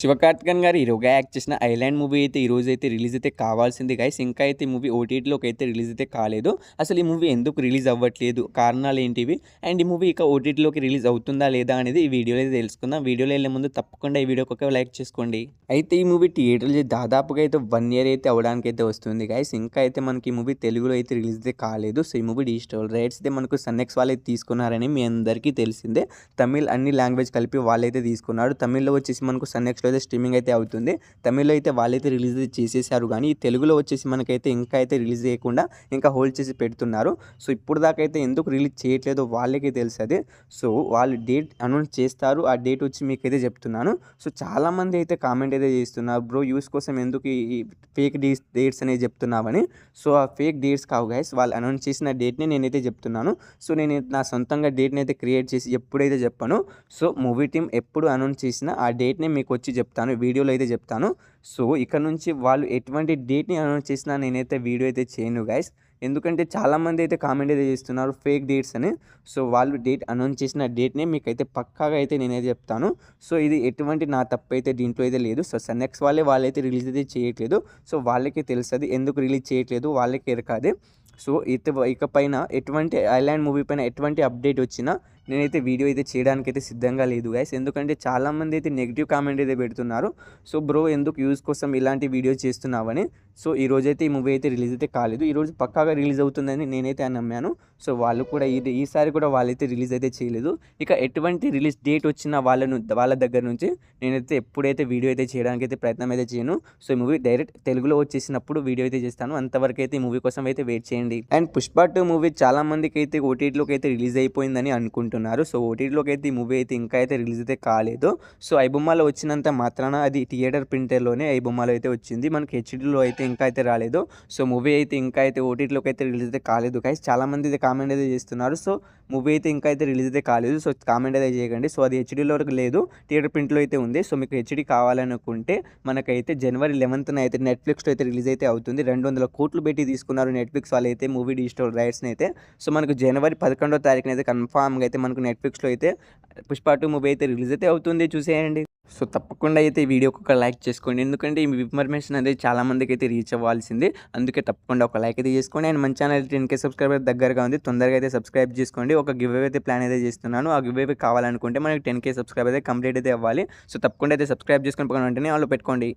శివకార్తికన్ గారు హీరోగా యాక్ట్ చేసిన 'ఐలాండ్' మూవీ అయితే ఈ రోజు అయితే రిలీజ్ అయితే కావాల్సింది గైస్. ఇంకా అయితే ఈ మూవీ ఓటీటీలోకి అయితే రిలీజ్ అయితే కాలేదు. అసలు ఈ మూవీ ఎందుకు రిలీజ్ అవ్వట్లేదు? కారణాలు ఏంటివి? అండ్ ఈ మూవీ ఇక ఓటీటీలోకి రిలీజ్ అవుతుందా లేదా అనేది ఈ వీడియోలో అయితే తెలుసుకుందాం. వీడియోలో వెళ్ళే ముందు తప్పకుండా ఈ వీడియోకి ఒక లైక్ చేసుకోండి. అయితే ఈ మూవీ థియేటర్‌లో దాదాపుగా అయితే వన్ ఇయర్ అయితే అవడానికి అయితే వస్తుంది గైస్. ఇంకా అయితే మనకి ఈ మూవీ తెలుగులో అయితే రిలీజ్ అయితే కాలేదు. సో ఈ మూవీ డిజిటల్ రైట్స్ అయితే మనకు సన్నెక్స్ అయితే తీసుకున్నారని మీ అందరికీ తెలిసిందే. తమిళ్ అన్ని లాంగ్వేజ్ కలిపి వాళ్ళైతే తీసుకున్నారు. తమిళ్‌లో వచ్చేసి మనకు అయితే స్ట్రీమింగ్ అయితే అవుతుంది. తమిళ్‌లో అయితే వాళ్ళైతే రిలీజ్ చేసేసారు కానీ తెలుగులో వచ్చేసి మనకైతే ఇంకా అయితే రిలీజ్ చేయకుండా ఇంకా హోల్డ్ చేసి పెడుతున్నారు. సో ఇప్పుడు దాకా అయితే ఎందుకు రిలీజ్ చేయట్లేదో వాళ్ళకే తెలుస్తుంది సో వాళ్ళు డేట్ అనౌన్స్ చేస్తారు. ఆ డేట్ వచ్చి మీకైతే చెప్తున్నాను. సో చాలామంది అయితే కామెంట్ అయితే చేస్తున్నారు. బ్రో యూస్ కోసం ఎందుకు ఈ ఫేక్ డీస్ డేట్స్ అనేవి చెప్తున్నావని. సో ఆ ఫేక్ డేట్స్ కావు గైస్. వాళ్ళు అనౌన్స్ చేసిన డేట్‌ని నేనైతే చెప్తున్నాను. సో నేను నా సొంతంగా డేట్‌ని అయితే క్రియేట్ చేసి ఎప్పుడైతే చెప్పను. సో మూవీ టీమ్ ఎప్పుడు అనౌన్స్ చేసినా ఆ డేట్‌ని మీకు వచ్చి చెప్తాను. వీడియోలో అయితే చెప్తాను. సో ఇక్కడ నుంచి వాళ్ళు ఎటువంటి డేట్‌ని అనౌన్స్ చేసినా నేనైతే వీడియో అయితే చేయను గైస్. ఎందుకంటే చాలామంది అయితే కామెంట్ అయితే చేస్తున్నారు ఫేక్ డేట్స్ అని. సో వాళ్ళు డేట్ అనౌన్స్ చేసిన డేట్‌నే మీకైతే పక్కాగా అయితే నేనైతే చెప్తాను. సో ఇది ఎటువంటి నా తప్పు అయితే దీంట్లో అయితే లేదు. సో సన్నెక్స్ వాళ్ళే వాళ్ళైతే రిలీజ్ అయితే చేయట్లేదు. సో వాళ్ళకే తెలుస్తుంది ఎందుకు రిలీజ్ చేయట్లేదు వాళ్ళకే ఎరకాదే సో ఇత ఇకపైన ఎటువంటి 'ఐలాండ్' మూవీ పైన ఎటువంటి అప్డేట్ వచ్చినా నేనైతే వీడియో అయితే చేయడానికైతే సిద్ధంగా లేదు గైస్. ఎందుకంటే చాలామంది అయితే నెగిటివ్ కామెంట్ అయితే పెడుతున్నారు. సో బ్రో ఎందుకు యూజ్ కోసం ఇలాంటి వీడియో చేస్తున్నావని. సో ఈ రోజైతే ఈ మూవీ అయితే రిలీజ్ అయితే కాలేదు. ఈరోజు పక్కాగా రిలీజ్ అవుతుందని నేనైతే నమ్మాను. సో వాళ్ళు కూడా ఇది ఈసారి కూడా వాళ్ళైతే రిలీజ్ అయితే చేయలేదు. ఇక ఎటువంటి రిలీజ్ డేట్ వచ్చినా వాళ్ళను వాళ్ళ దగ్గర నుంచి నేనైతే ఎప్పుడైతే వీడియో అయితే చేయడానికైతే ప్రయత్నం అయితే చేయను. సో ఈ మూవీ డైరెక్ట్ తెలుగులో వచ్చేసినప్పుడు వీడియో అయితే చేస్తాను. అంతవరకు అయితే ఈ మూవీ కోసం అయితే వెయిట్ చేయండి. అండ్ 'పుష్ప టూ మూవీ చాలా మందికి అయితే ఓటీటీలోకి అయితే రిలీజ్ అయిపోయిందని అనుకుంటున్నారు. సో ఓటీటీలోకి అయితే ఈ మూవీ అయితే ఇంకా అయితే రిలీజ్ అయితే కాలేదు. సో ఐబొమ్మలో వచ్చినంత మాత్రాన అది థియేటర్ ప్రింటర్‌లోనే ఐబొమ్మలో అయితే వచ్చింది. మనకి హెచ్‌డీలో అయితే ఇంకా అయితే రాలేదు. సో మూవీ అయితే ఇంకా అయితే ఓటీటీలోకి అయితే రిలీజ్ అయితే కాలేదు గైస్. చాలామంది అయితే కామెంట్ అయితే చేస్తున్నారు. సో మూవీ అయితే ఇంకా అయితే రిలీజ్ అయితే కాలేదు. సో కామెంట్ అయితే చేయకండి. సో అది హెచ్‌డీలో లేదు. థియేటర్ ప్రింట్‌లో అయితే ఉంది. సో మీకు హెచ్‌డీ కావాలనుకుంటే మనకైతే జనవరి 11న అయితే నెట్‌ఫ్లిక్స్‌లో అయితే రిలీజ్ అయితే అవుతుంది. 200 కోట్లు పెట్టి తీసుకున్నారు నెట్‌ఫ్లిక్స్ వాళ్ళు అయితే మూవీ డిజిటల్ రైట్స్‌ని అయితే. సో మనకు జనవరి 11వ తారీఖున అయితే కన్ఫామ్గా అయితే మనకు నెట్‌ఫ్లిక్స్‌లో అయితే 'పుష్ప టూ మూవీ అయితే రిలీజ్ అయితే అవుతుంది. చూసేయండి. సో తప్పకుండా అయితే ఈ వీడియోకి ఒక లైక్ చేసుకోండి. ఎందుకంటే ఈ ఇన్ఫర్మేషన్ అనేది చాలామందికి అయితే రీచ్ అవ్వాల్సింది. అందుకే తప్పకుండా ఒక లైక్ అయితే చేసుకోండి. అండ్ మన ఛానల్ టెన్కే సబ్స్క్రైబర్ దగ్గరగా ఉంది. తొందరగా అయితే సబ్స్క్రైబ్ చేసుకోండి. ఒక గివ్ అయితే ప్లాన్ అయితే చేస్తున్నాను. ఆ గివ్ కావాలనుకుంటే మనకి టెన్కే సబ్స్క్రైబ్ అయితే కంప్లీట్ అయితే అవ్వాలి. సో తప్పకుండా అయితే సబ్స్క్రైబ్ చేసుకొని పక్కన వెంటనే వాళ్ళు పెట్టుకోండి.